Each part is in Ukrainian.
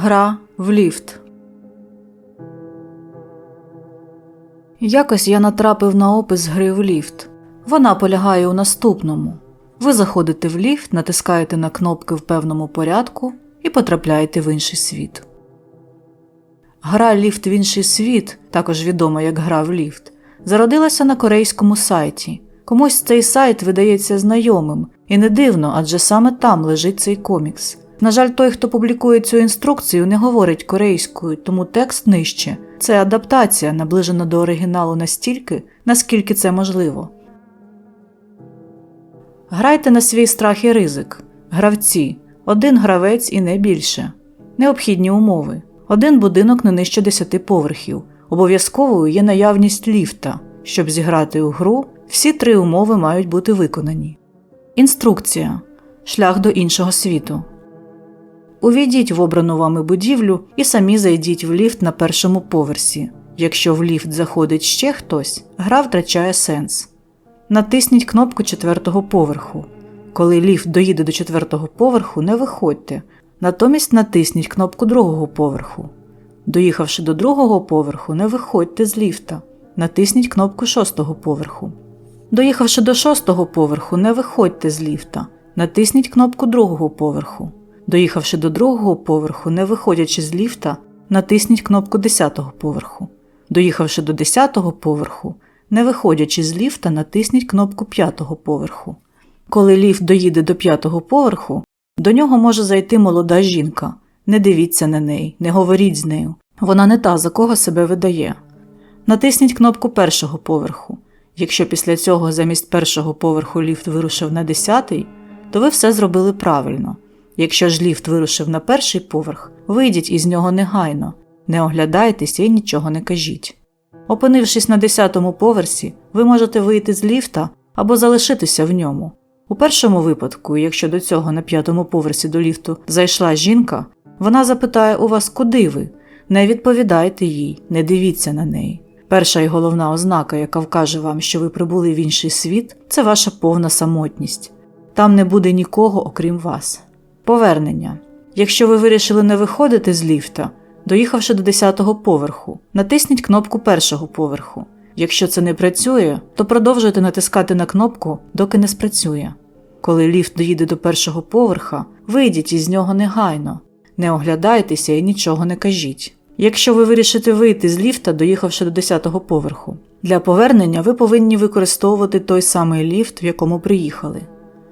Гра в ліфт. Якось я натрапив на опис гри в ліфт. Вона полягає у наступному: ви заходите в ліфт, натискаєте на кнопки в певному порядку і потрапляєте в інший світ. Гра Ліфт в інший світ, також відома як гра в ліфт, зародилася на корейському сайті. Комусь цей сайт видається знайомим, і не дивно, адже саме там лежить цей комікс. На жаль, той, хто публікує цю інструкцію, не говорить корейською, тому текст нижче. Це адаптація, наближена до оригіналу настільки, наскільки це можливо. Грайте на свій страх і ризик. Гравці. Один гравець і не більше. Необхідні умови. Один будинок не нижче 10 поверхів. Обов'язковою є наявність ліфта. Щоб зіграти у гру, всі три умови мають бути виконані. Інструкція. Шлях до іншого світу. Увійдіть в обрану вами будівлю і самі зайдіть в ліфт на першому поверсі. Якщо в ліфт заходить ще хтось, гра втрачає сенс. Натисніть кнопку четвертого поверху. Коли ліфт доїде до четвертого поверху, не виходьте. Натомість натисніть кнопку другого поверху. Доїхавши до другого поверху, не виходьте з ліфта. Натисніть кнопку шостого поверху. Доїхавши до шостого поверху, не виходьте з ліфта. Натисніть кнопку другого поверху. Доїхавши до другого поверху, не виходячи з ліфта, натисніть кнопку 10-го поверху. Доїхавши до 10-го поверху, не виходячи з ліфта, натисніть кнопку 5 поверху. Коли ліфт доїде до 5 поверху, до нього може зайти молода жінка. Не дивіться на неї, не говоріть з нею. Вона не та, за кого себе видає. Натисніть кнопку першого поверху. Якщо після цього замість першого поверху ліфт вирушив на 10, то ви все зробили правильно. Якщо ж ліфт вирушив на перший поверх, вийдіть із нього негайно, не оглядайтеся і нічого не кажіть. Опинившись на 10-му поверсі, ви можете вийти з ліфта або залишитися в ньому. У першому випадку, якщо до цього на п'ятому поверсі до ліфту зайшла жінка, вона запитає у вас, куди ви. Не відповідайте їй, не дивіться на неї. Перша і головна ознака, яка вкаже вам, що ви прибули в інший світ, це ваша повна самотність. Там не буде нікого, окрім вас. Повернення. Якщо ви вирішили не виходити з ліфта, доїхавши до 10-го поверху, натисніть кнопку першого поверху. Якщо це не працює, то продовжуйте натискати на кнопку, доки не спрацює. Коли ліфт доїде до першого поверха, вийдіть із нього негайно, не оглядайтеся і нічого не кажіть. Якщо ви вирішите вийти з ліфта, доїхавши до 10-го поверху, для повернення ви повинні використовувати той самий ліфт, в якому приїхали.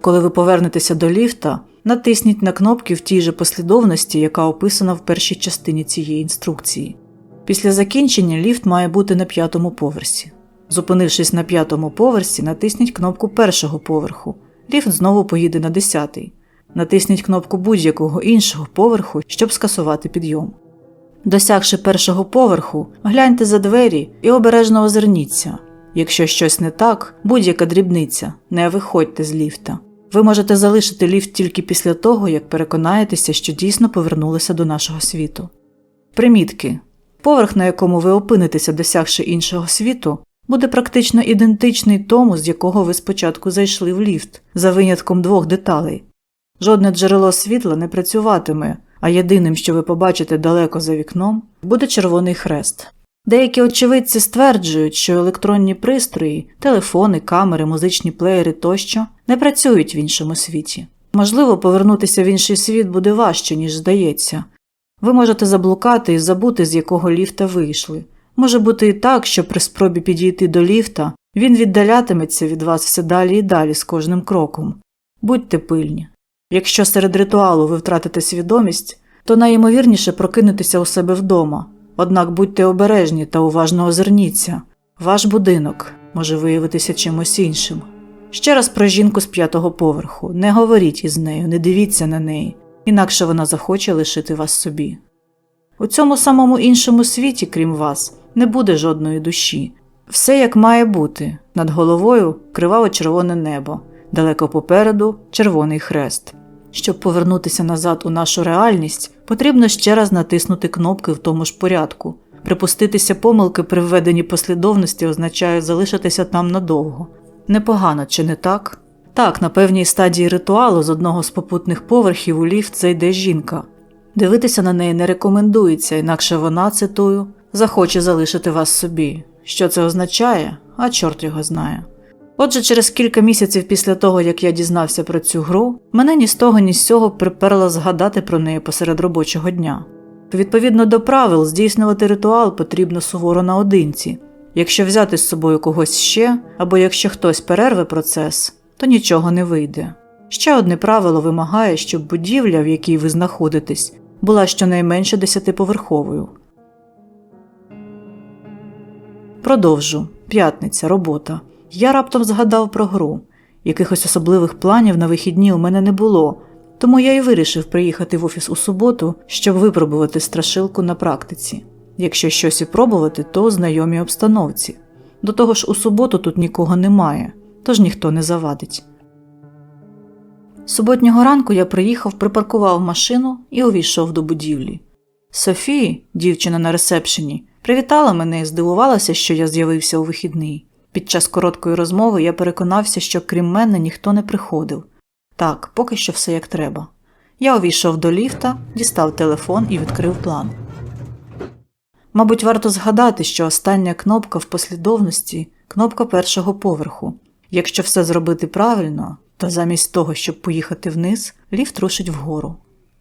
Коли ви повернетеся до ліфта, натисніть на кнопки в тій же послідовності, яка описана в першій частині цієї інструкції. Після закінчення ліфт має бути на п'ятому поверсі. Зупинившись на п'ятому поверсі, натисніть кнопку першого поверху. Ліфт знову поїде на десятий. Натисніть кнопку будь-якого іншого поверху, щоб скасувати підйом. Досягши першого поверху, гляньте за двері і обережно озирніться. Якщо щось не так, будь-яка дрібниця, не виходьте з ліфта. Ви можете залишити ліфт тільки після того, як переконаєтеся, що дійсно повернулися до нашого світу. Примітки. Поверх, на якому ви опинитеся, досягши іншого світу, буде практично ідентичний тому, з якого ви спочатку зайшли в ліфт, за винятком двох деталей. Жодне джерело світла не працюватиме, а єдиним, що ви побачите далеко за вікном, буде червоний хрест. Деякі очевидці стверджують, що електронні пристрої, телефони, камери, музичні плеєри тощо не працюють в іншому світі. Можливо, повернутися в інший світ буде важче, ніж здається. Ви можете заблукати і забути, з якого ліфта вийшли. Може бути і так, що при спробі підійти до ліфта він віддалятиметься від вас все далі і далі з кожним кроком. Будьте пильні. Якщо серед ритуалу ви втратите свідомість, то найімовірніше прокинутися у себе вдома. Однак будьте обережні та уважно озирніться. Ваш будинок може виявитися чимось іншим. Ще раз про жінку з п'ятого поверху. Не говоріть із нею, не дивіться на неї, інакше вона захоче лишити вас собі. У цьому самому іншому світі, крім вас, не буде жодної душі. Все як має бути над головою криваво червоне небо, далеко попереду червоний хрест. Щоб повернутися назад у нашу реальність, потрібно ще раз натиснути кнопки в тому ж порядку. Припуститися помилки при введенні послідовності означає залишитися там надовго. Непогано, чи не так? Так, на певній стадії ритуалу з одного з попутних поверхів у ліфт зайде жінка. Дивитися на неї не рекомендується, інакше вона, цитую, захоче залишити вас собі. Що це означає, а чорт його знає. Отже, через кілька місяців після того, як я дізнався про цю гру, мене ні з того, ні з цього приперло згадати про неї посеред робочого дня. Відповідно до правил, здійснювати ритуал потрібно суворо наодинці. Якщо взяти з собою когось ще, або якщо хтось перерве процес, то нічого не вийде. Ще одне правило вимагає, щоб будівля, в якій ви знаходитесь, була щонайменше десятиповерховою. Продовжу. П'ятниця, робота. Я раптом згадав про гру. Якихось особливих планів на вихідні у мене не було, тому я і вирішив приїхати в офіс у суботу, щоб випробувати страшилку на практиці. Якщо щось і пробувати, то у знайомій обстановці. До того ж, у суботу тут нікого немає, тож ніхто не завадить. Суботнього ранку я приїхав, припаркував машину і увійшов до будівлі. Софії, дівчина на ресепшені, привітала мене і здивувалася, що я з'явився у вихідний. Під час короткої розмови я переконався, що крім мене ніхто не приходив. Так, поки що все як треба. Я увійшов до ліфта, дістав телефон і відкрив план. Мабуть, варто згадати, що остання кнопка в послідовності кнопка першого поверху. Якщо все зробити правильно, то замість того, щоб поїхати вниз, ліфт рушить вгору.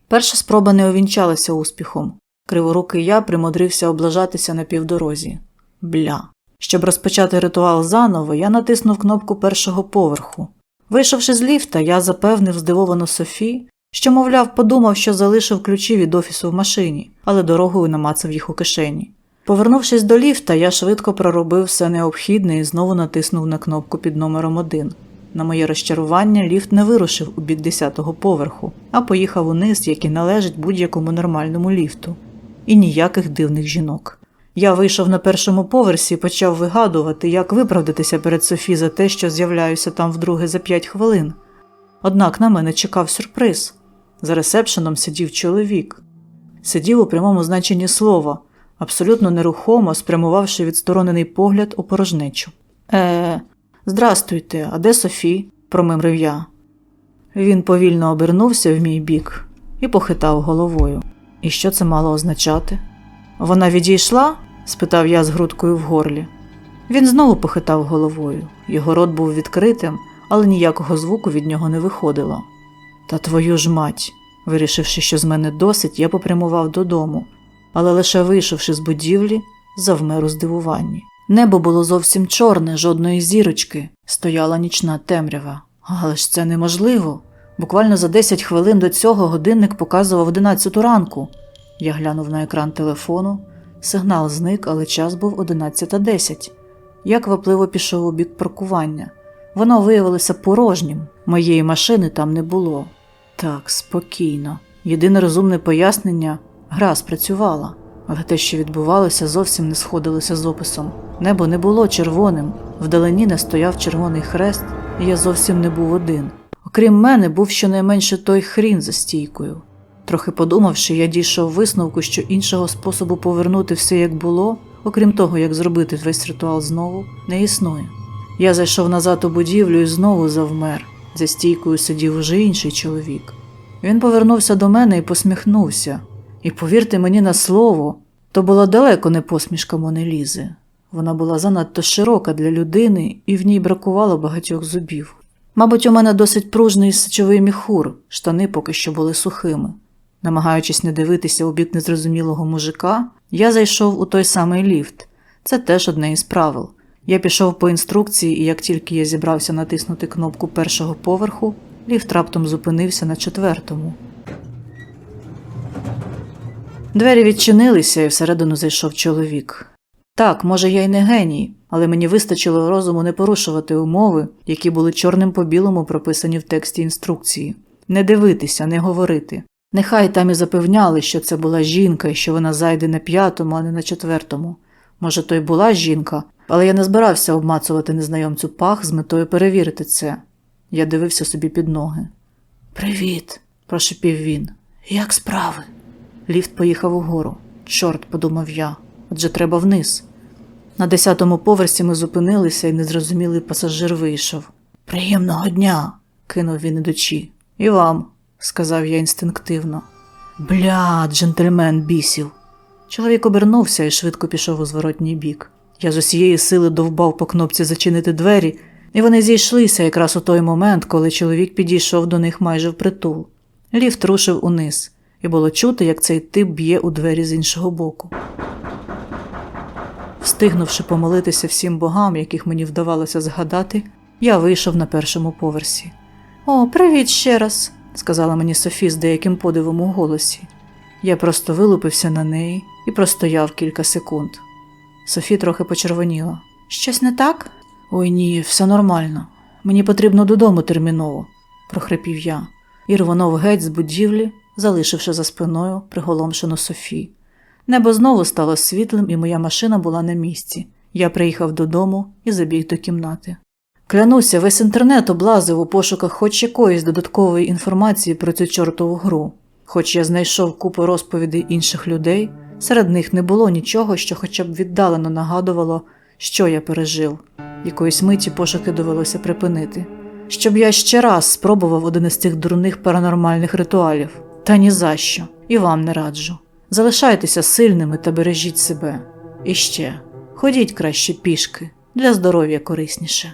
Перша спроба не увінчалася успіхом. Криворукий я примудрився облажатися на півдорозі. Бля. Щоб розпочати ритуал заново, я натиснув кнопку першого поверху. Вийшовши з ліфта, я запевнив здивовану Софі, що, мовляв, подумав, що залишив ключі від офісу в машині, але дорогою намацав їх у кишені. Повернувшись до ліфта, я швидко проробив все необхідне і знову натиснув на кнопку під номером 1. На моє розчарування, ліфт не вирушив у бік 10-го поверху, а поїхав униз, як і належить будь-якому нормальному ліфту. І ніяких дивних жінок. Я вийшов на першому поверсі і почав вигадувати, як виправдатися перед Софі за те, що з'являюся там вдруге за п'ять хвилин. Однак на мене чекав сюрприз. За ресепшеном сидів чоловік. Сидів у прямому значенні слова, абсолютно нерухомо спрямувавши відсторонений погляд у порожнечу. Е, здрастуйте, а де Софі? промимрив я. Він повільно обернувся в мій бік і похитав головою. І що це мало означати? Вона відійшла? спитав я з грудкою в горлі. Він знову похитав головою. Його рот був відкритим, але ніякого звуку від нього не виходило. Та твою ж мать. Вирішивши, що з мене досить, я попрямував додому, але лише вийшовши з будівлі, завмер у здивуванні. Небо було зовсім чорне, жодної зірочки, стояла нічна темрява. Але ж це неможливо. Буквально за 10 хвилин до цього годинник показував 11 ранку. Я глянув на екран телефону. Сигнал зник, але час був 11.10. Я квапливо пішов у бік паркування. Воно виявилося порожнім, моєї машини там не було. Так, спокійно. Єдине розумне пояснення гра спрацювала, але те, що відбувалося, зовсім не сходилося з описом. Небо не було червоним, вдалині не стояв червоний хрест, і я зовсім не був один. Окрім мене, був щонайменше той хрін за стійкою. Трохи подумавши, я дійшов висновку, що іншого способу повернути все як було, окрім того, як зробити весь ритуал знову, не існує. Я зайшов назад у будівлю і знову завмер. За стійкою сидів уже інший чоловік. Він повернувся до мене і посміхнувся. І повірте мені на слово, то була далеко не посмішка Монелізи. Вона була занадто широка для людини, і в ній бракувало багатьох зубів. Мабуть, у мене досить пружний сечовий міхур, штани поки що були сухими. Намагаючись не дивитися у бік незрозумілого мужика, я зайшов у той самий ліфт. Це теж одне із правил. Я пішов по інструкції, і як тільки я зібрався натиснути кнопку першого поверху, ліфт раптом зупинився на четвертому. Двері відчинилися, і всередину зайшов чоловік. Так, може, я й не геній, але мені вистачило розуму не порушувати умови, які були чорним по білому прописані в тексті інструкції, не дивитися, не говорити. Нехай там і запевняли, що це була жінка і що вона зайде на п'ятому, а не на четвертому. Може, то й була жінка, але я не збирався обмацувати незнайомцю пах з метою перевірити це. Я дивився собі під ноги. Привіт, прошепів він. Як справи? Ліфт поїхав угору. Чорт, подумав я, адже треба вниз. На десятому поверсі ми зупинилися, і незрозумілий пасажир вийшов. Приємного дня, кинув він ідучи. І вам, сказав я інстинктивно. Бля, джентльмен бісів. Чоловік обернувся і швидко пішов у зворотній бік. Я з усієї сили довбав по кнопці зачинити двері, і вони зійшлися якраз у той момент, коли чоловік підійшов до них майже впритул. Ліфт рушив униз, і було чути, як цей тип б'є у двері з іншого боку. Встигнувши помолитися всім богам, яких мені вдавалося згадати, я вийшов на першому поверсі. О, привіт ще раз, сказала мені Софі з деяким подивом у голосі. Я просто вилупився на неї і простояв кілька секунд. Софі трохи почервоніла. Щось не так? Ой ні, все нормально. Мені потрібно додому терміново, прохрипів я, і рвонув геть з будівлі, залишивши за спиною приголомшену Софі. Небо знову стало світлим, і моя машина була на місці. Я приїхав додому і забіг до кімнати. Клянуся, весь інтернет облазив у пошуках хоч якоїсь додаткової інформації про цю чортову гру. Хоч я знайшов купу розповідей інших людей, серед них не було нічого, що хоча б віддалено нагадувало, що я пережив. Якоїсь миті пошуки довелося припинити. Щоб я ще раз спробував один із цих дурних паранормальних ритуалів. Та ні за що, і вам не раджу. Залишайтеся сильними та бережіть себе. І ще ходіть краще пішки, для здоров'я корисніше.